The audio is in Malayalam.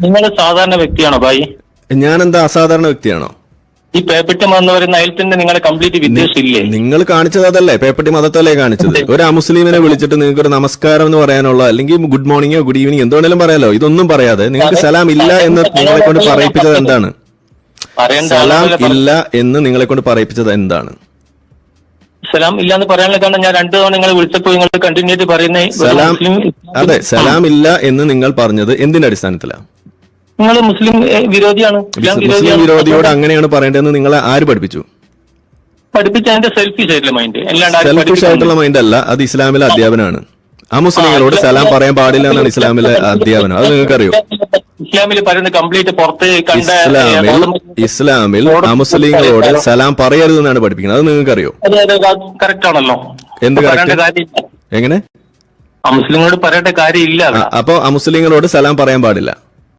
നിങ്ങൾ സാധാരണ വ്യക്തിയാണോ ഭായി? ഞാൻ എന്താ അസാധാരണ വ്യക്തിയാണോ? ഈ പേപ്പറ്റം എന്ന് പറയുന്ന അതിൽ തന്നെ നിങ്ങളെ കംപ്ലീറ്റ് വിദ്വേഷം നിങ്ങൾ കാണിച്ചത് അതല്ലേ പേപ്പട്ടി മതത്തല്ലേ കാണിച്ചത്? ഒരു അമുസ്ലിമിനെ വിളിച്ചിട്ട് നിങ്ങൾക്ക് ഒരു നമസ്കാരം എന്ന് പറയാനുള്ള അല്ലെങ്കിൽ ഗുഡ് മോർണിംഗോ ഗുഡ് ഈവനിങ് എന്ത് വേണേലും പറയാലോ ഇതൊന്നും പറയാതെ നിങ്ങൾക്ക് സലാം ഇല്ല എന്ന് നിങ്ങളെ കൊണ്ട് പറയിപ്പിച്ചത് എന്താണ്? സലാം ഇല്ല എന്ന് നിങ്ങളെ കൊണ്ട് പറയിപ്പിച്ചത് എന്താണ്? സലാം ഇല്ല എന്ന് പറയാനുള്ള കാരണം ഞാൻ രണ്ടു തവണ നിങ്ങളെ വിളിച്ചപ്പോൾ നിങ്ങൾ കണ്ടിന്യൂ ആയിട്ട് സലാം അതെ സലാം ഇല്ല എന്ന് നിങ്ങൾ പറഞ്ഞത് എന്തിന്റെ അടിസ്ഥാനത്തിലാണ് നിങ്ങൾ മുസ്ലിം വിരോധിയാണ്? മുസ്ലിം വിരോധിയോട് അങ്ങനെയാണ് പറയേണ്ടതെന്ന് നിങ്ങളെ ആര് പഠിപ്പിച്ചു? പഠിപ്പിച്ച എന്റെ സെൽഫിഷ് ആയിട്ടുള്ള മൈൻഡ് അല്ലാണ്ട് ആരും സെൽഫിഷ് ആയിട്ടുള്ള മൈൻഡ് അല്ല. അത് ഇസ്ലാമിലെ അധ്യാപനമാണ്. ആ മുസ്ലിങ്ങളോട് സലാം പറയാൻ പാടില്ല എന്നാണ് ഇസ്ലാമിലെ അധ്യാപനം. അത് നിങ്ങൾക്കറിയോ? ഇസ്ലാമിൽ പറയുന്ന കംപ്ലീറ്റ് പുറത്ത് കണ്ട ഇസ്ലാമിൽ ആ മുസ്ലിങ്ങളോട് സലാം പറയരുത് എന്നാണ് പഠിപ്പിക്കുന്നത്. അത് നിങ്ങൾക്കറിയോ? കറക്റ്റ് ആണല്ലോ. എന്ത് അപ്പൊ കാര്യമില്ല എങ്ങനെ? ആ മുസ്ലിങ്ങളോട് പറയേണ്ട കാര്യമില്ല ആ, അപ്പൊ അമുസ്ലിങ്ങളോട് സലാം പറയാൻ പാടില്ല.